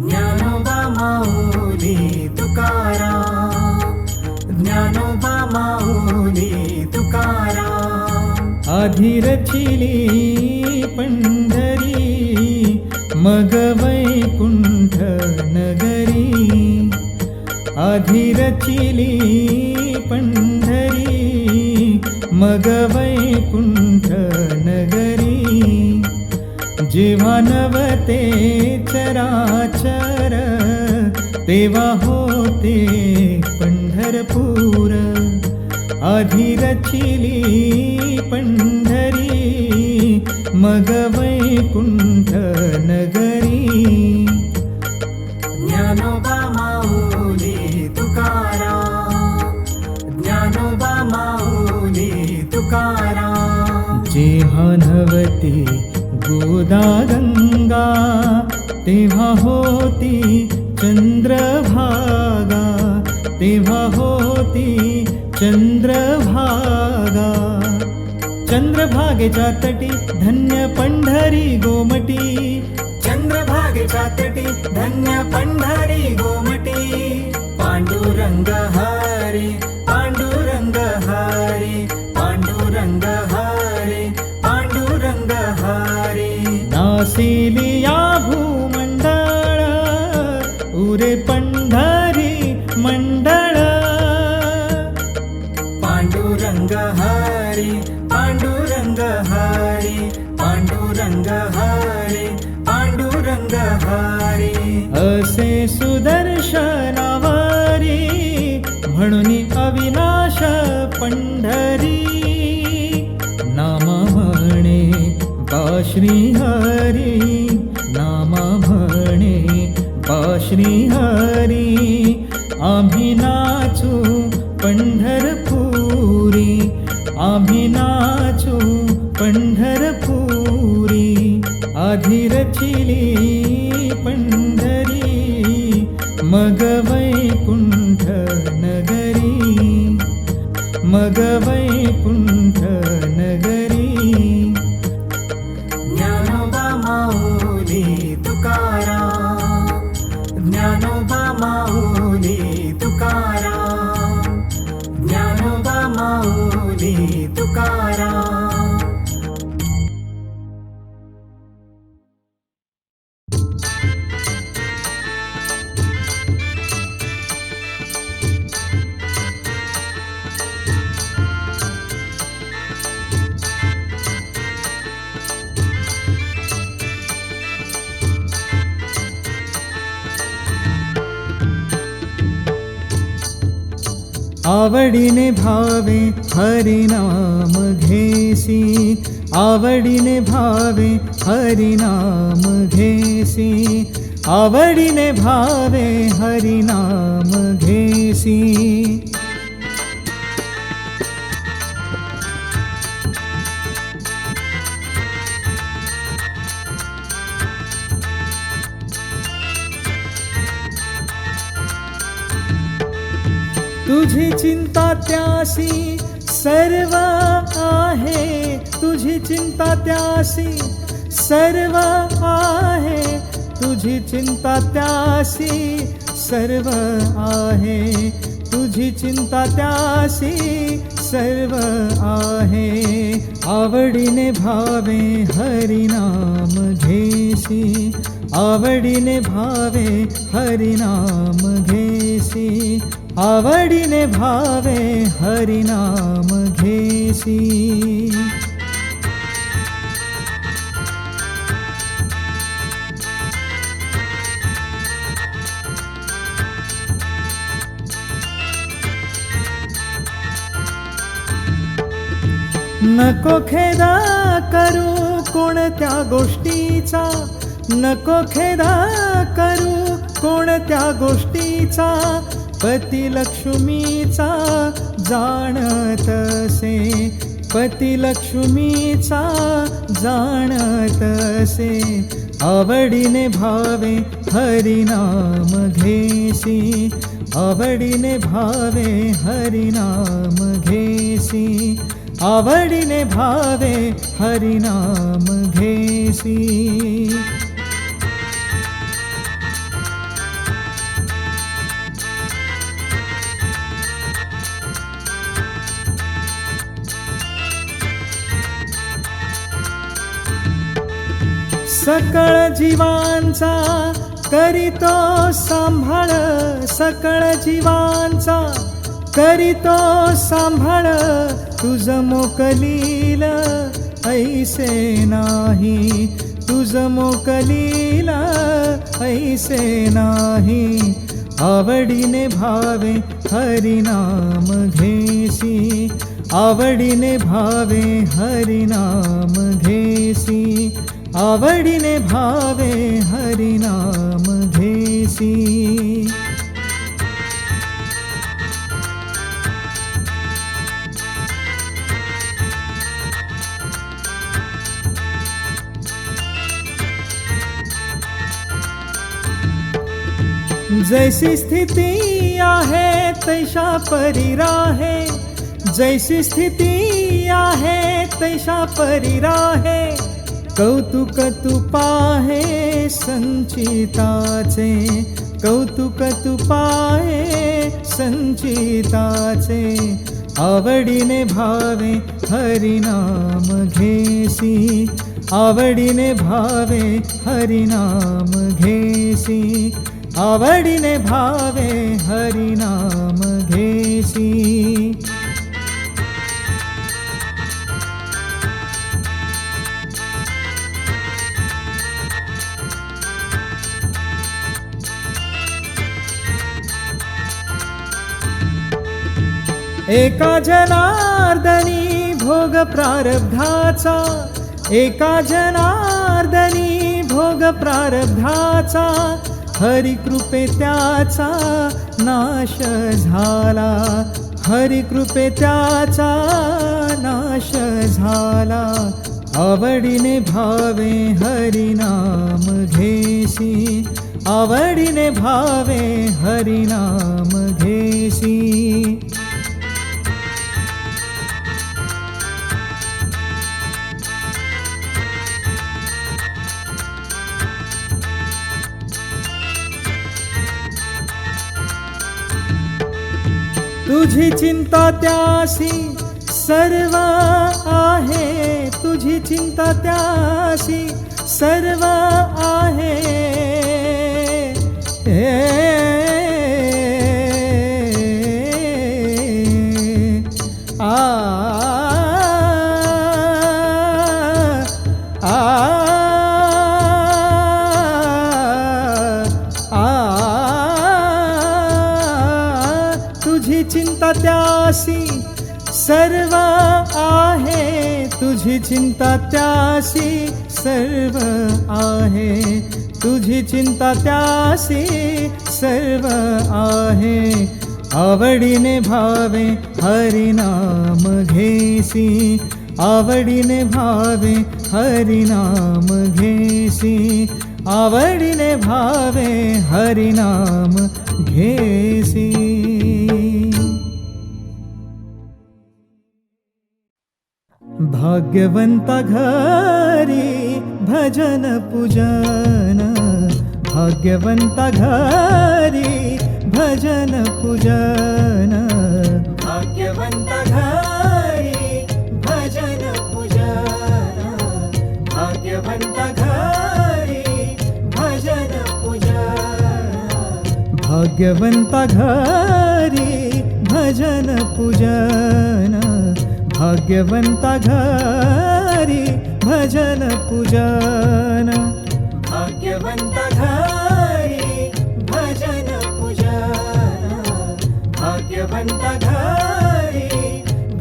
ज्ञानोबा माऊली तुकाराम ज्ञानोबा माऊली तुकाराम आधी रचिली पंढरी मग वैकुंठ नगरी आधी रचिली पंढरी मग वैकुंठ जेव्हा नवते चराचर तेव्हा होते पंढरपूर. आधी रचिली पंढरी मग वैकुंठ नगरी. ज्ञानोबा माऊली तुकाराम ज्ञानोबा माऊली तुकाराम. जेव्हा गोदा गंगा तेव्हा होती चंद्रभागा तेव्हा होती चंद्रभागा. चंद्रभागेच्या तटी धन्य पंढरी गोमटी. चंद्रभागेच्या तटी धन्य पंढरी गोमटी. पांडुरंग हरी पांडुरंग असे सुदर्शनावारी म्हणून अविनाश पंढरी. नामा म्हणे श्री हरी नामा म्हणे श्री हरी आम्ही नाचू पंढरपुरी. आम्ही नाचू पंढरपुरी. आधी रचिली माऊली आवडीने भावे हरिनाम घेसी। आवडीने भावे हरिनाम घेसी। आवडीने भावे हरिनाम घेसी तुझी चिंता त्यासी सर्व आहे. तुझी चिंता त्यासी सर्व आहे. तुझी चिंता त्यासी सर्व आहे. तुझी चिंता त्यासी सर्व आहे. आवडीने भावे हरिनाम घेसी आवडीने भावे हरिनाम घेसी आवडीने भावे हरिनाम घेसी. नको खेदा करू कोणत्या गोष्टीचा. नको खेदा करू कोणत्या गोष्टीचा. पती लक्ष्मीचा जाणतसे पती लक्ष्मीचा जाणतसे आवडीने भावे हरिनाम घेसी आवडीने भावे हरिनाम घेसी आवडीने भावे हरिनाम घेसी. सकळ जीवांचा करीतो सांभाळ सकळ जीवांचा. करीतो सांभाळ तुझ मोकलील ऐसे नाही. तुझ मोकलील ऐसे नाही. आवडीने भावे हरिनाम घेसी आवडीने भावे हरिनाम घे आवडीने भावे हरिनाम घेसी। जैसी स्थिती आहे तैशा परी राहे जैसी स्थिती आहे तैशा परी राहे कौतुक तू पाहे संचिताचे. कौतुक तुपाहे संचिताचे. आवडीने भावे हरिनाम घेसी. आवडीने भावे हरिनाम घेसी. आवडीने भावे हरिनाम एका जनार्दनी भोग प्रारब्धाचा एका जनार्दनी भोग प्रारब्धाचा हरिकृपे त्याचा नाश झाला. हरिकृपे त्याचा नाश झाला. आवडीने भावे हरिनाम घेसी आवडीने भावे हरिनाम घेसी. तुझी चिंता त्यासी सर्व आहे. तुझी चिंता त्यासी सर्व आहे. आ तुझी चिंता त्याशी सर्व आहे. तुझी चिंता त्याशी सर्व आहे. आवडीने भावे हरिनाम घेसी. आवडीने भावे हरिनाम घेसी. आवडीने भावे हरिनाम घेसी. भाग्यवंता घरी भजन पूजन भाग्यवंता घरी भजन पूजन भाग्यवंता घरी भजन पूजन भाग्यवंता घरी भजन पूजन। भाग्यवंता घरी भजन पूजन भाग्यवंता घरी भजन पूजन। भाग्यवंता घरी भजन पूजन। भाग्यवंता घरी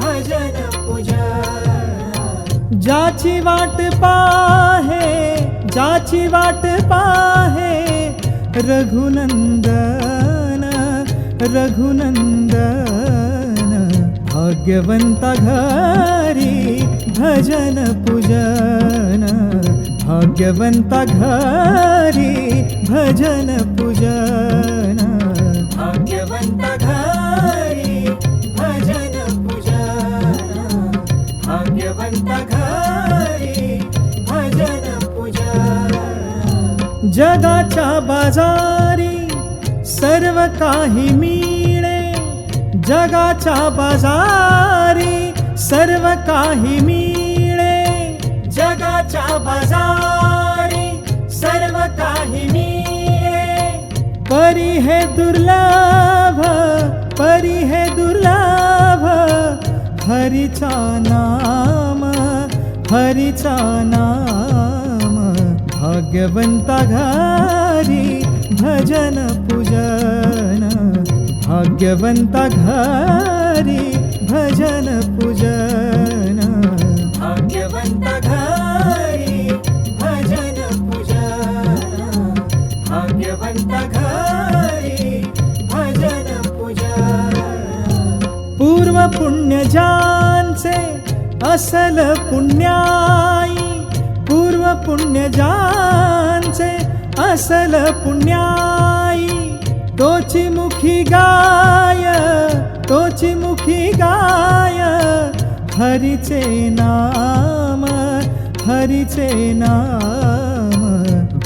भजन पूजन। ज्याची वाट पाहे ज्याची वाट पाहे रघुनंदन रघुनंदन। भाग्यवंता घरी भजन पूजन भाग्यवंता घरी भजन पूजन। भाग्यवंता घरी भजन पूजन भाग्यवंता घरी भजन पूजन। जगाच्या बाजारी सर्व काही मी जगाच्या बाजारी सर्व काही मिळे. जगाच्या बाजारी सर्व काही मिळे. परी हे दुर्लभ परी हे दुर्लभ हरीचा नाम हरीचा नाम भाग्यवंता घारी भजन भाग्यवंता घरी भजन पूजन। भाग्यवंत घरी भजन पूजन। भाग्यवंत घरी भजन पूजन। पूर्व पुण्यजांचे असल पुण्याई। पूर्व पुण्यजांचे असल पुण्याई। तोची मुखी गाय तोची मुखी गाय हरीचे नाम हरीचे नाम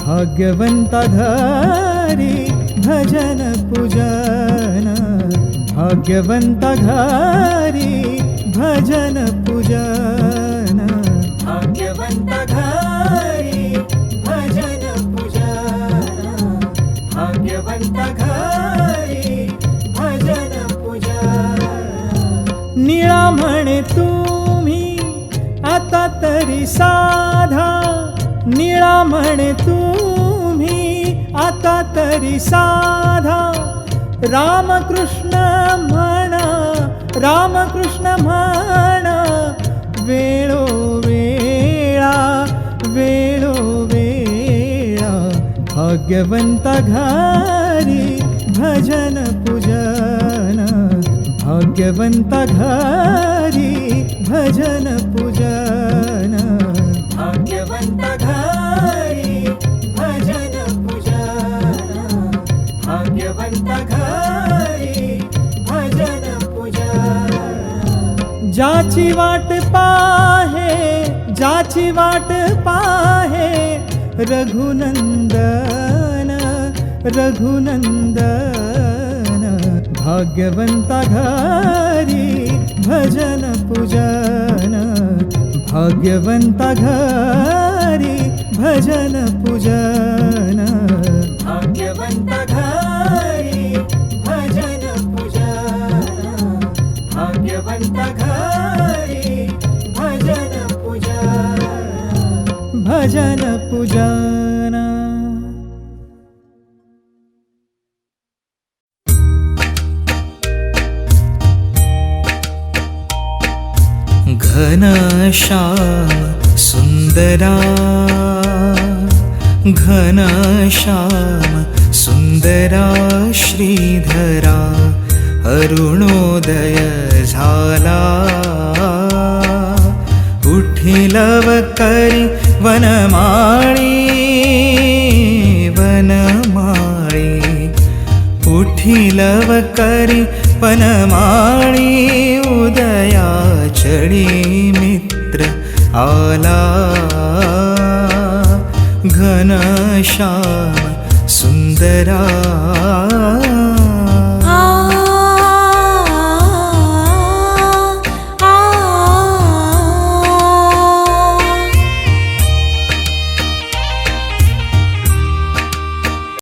भाग्यवंता घरी भजन पूजन भाग्यवंता घरी भजन पूजन। भाग्यवंता म्हणे तुम्ही आता तरी साधा निळा म्हणे तुम्ही आता तरी साधा रामकृष्ण म्हणा रामकृष्ण म्हणा वेळो वेळा वेळो वेळा भाग्यवंत घारी भजन भाग्यवंता घरी भजन पूजन। भाग्यवंता घरी भजन पूजन। भाग्यवंता घरी भजन पूजन। ज्याची वाट पाहे ज्याची वाट पाहे रघुनंदन रघुनंदन। भाग्यवंता घरी भजन पूजन भाग्यवंता घरी भजन पूजन। भाग्यवंता घरी भजन पूजन भाग्यवंता घरी भजन पूजन। भजन घनश्याम सुन्दरा घनश्याम सुन्दरा श्रीधरा अरुणोदय झाला उठिलव करी वनमाळी वनमाळी। उठिलव करी पनमाळी उदया चढी मित्र आला। घनश्याम सुन्दरा